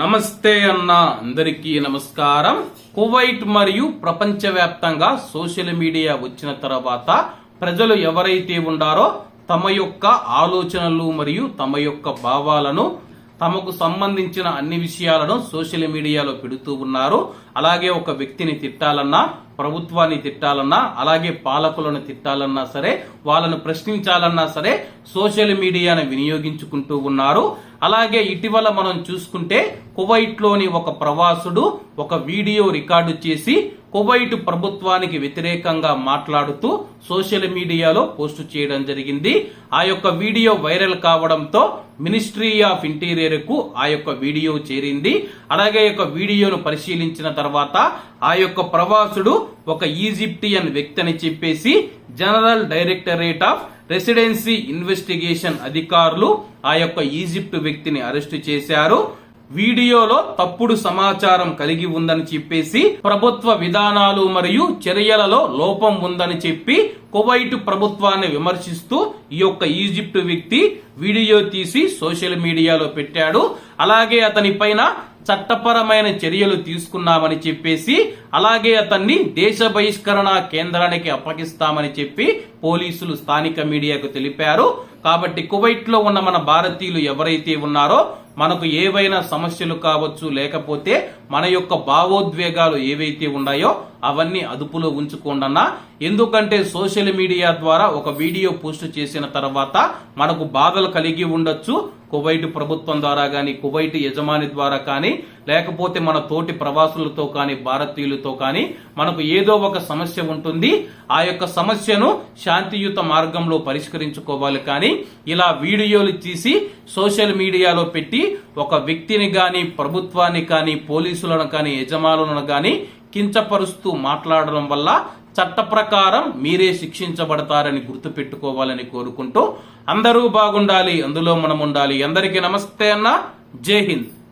నమస్తే అన్న అందరికీ నమస్కారం. కువైట్ మరియు ప్రపంచవ్యాప్తంగా సోషల్ మీడియా వచ్చిన తర్వాత ప్రజలు ఎవరైతే ఉండారో తమ యొక్క ఆలోచనలు మరియు తమ యొక్క భావాలను తమకు సంబంధించిన అన్ని విషయాలను సోషల్ మీడియాలో పెడుతూ ఉన్నారు. అలాగే ఒక వ్యక్తిని తిట్టాలన్నా ప్రభుత్వాన్ని తిట్టాలన్నా అలాగే పాలకులను తిట్టాలన్నా సరే వాళ్ళను ప్రశ్నించాలన్నా సరే సోషల్ మీడియాను వినియోగించుకుంటూ ఉన్నారు. అలాగే ఇటీవల మనం చూసుకుంటే కువైట్లోని ఒక ప్రవాసుడు ఒక వీడియో రికార్డు చేసి కువైట్ ప్రభుత్వానికి వ్యతిరేకంగా మాట్లాడుతూ సోషల్ మీడియాలో పోస్ట్ చేయడం జరిగింది. ఆ యొక్క వీడియో వైరల్ కావడంతో మినిస్ట్రీ ఆఫ్ ఇంటీరియర్కు ఆ యొక్క వీడియో చేరింది. అలాగే యొక్క వీడియోను పరిశీలించిన తర్వాత ఆ యొక్క ప్రవాసుడు ఒక ఈజిప్టియన్ వ్యక్తి అని చెప్పేసి general directorate of residency investigation అధికారులు ఆ యొక్క ఈజిప్ట్ వ్యక్తిని అరెస్టు చేశారు. వీడియోలో తప్పుడు సమాచారం కలిగి ఉందని చెప్పేసి ప్రభుత్వ విధానాలు మరియు చర్యలలో లోపం ఉందని చెప్పి కువైట్ ప్రభుత్వాన్ని విమర్శిస్తూ ఈ యొక్క ఈజిప్ట్ వ్యక్తి వీడియో తీసి సోషల్ మీడియాలో పెట్టాడు. అలాగే అతని పైన చట్టపరమైన చర్యలు తీసుకున్నామని చెప్పేసి అలాగే అతన్ని దేశ బహిష్కరణ కేంద్రానికి అప్పగిస్తామని చెప్పి పోలీసులు స్థానిక మీడియాకు తెలిపారు. కాబట్టి కువైట్లో ఉన్న మన భారతీయులు ఎవరైతే ఉన్నారో మనకు ఏవైనా సమస్యలు కావచ్చు లేకపోతే మన యొక్క భావోద్వేగాలు ఏవైతే ఉన్నాయో అవన్నీ అదుపులో ఉంచుకోండన్నా. ఎందుకంటే సోషల్ మీడియా ద్వారా ఒక వీడియో పోస్ట్ చేసిన తర్వాత మనకు బాధలు కలిగి ఉండొచ్చు. కువైట్ ప్రభుత్వం ద్వారా కానీ కువైట్ యజమాని ద్వారా కానీ లేకపోతే మన తోటి ప్రవాసులతో కానీ భారతీయులతో కానీ మనకు ఏదో ఒక సమస్య ఉంటుంది. ఆ యొక్క సమస్యను శాంతియుత మార్గంలో పరిష్కరించుకోవాలి కానీ ఇలా వీడియోలు తీసి సోషల్ మీడియాలో పెట్టి ఒక వ్యక్తిని కానీ ప్రభుత్వాన్ని కానీ పోలీసులను కానీ యజమానులను కానీ కించపరుస్తూ మాట్లాడడం వల్ల చట్ట ప్రకారం మీరే శిక్షించబడతారని గుర్తుపెట్టుకోవాలని కోరుకుంటూ అందరూ బాగుండాలి అందులో మనం ఉండాలి అందరికీ నమస్తే అన్న. జై హింద్.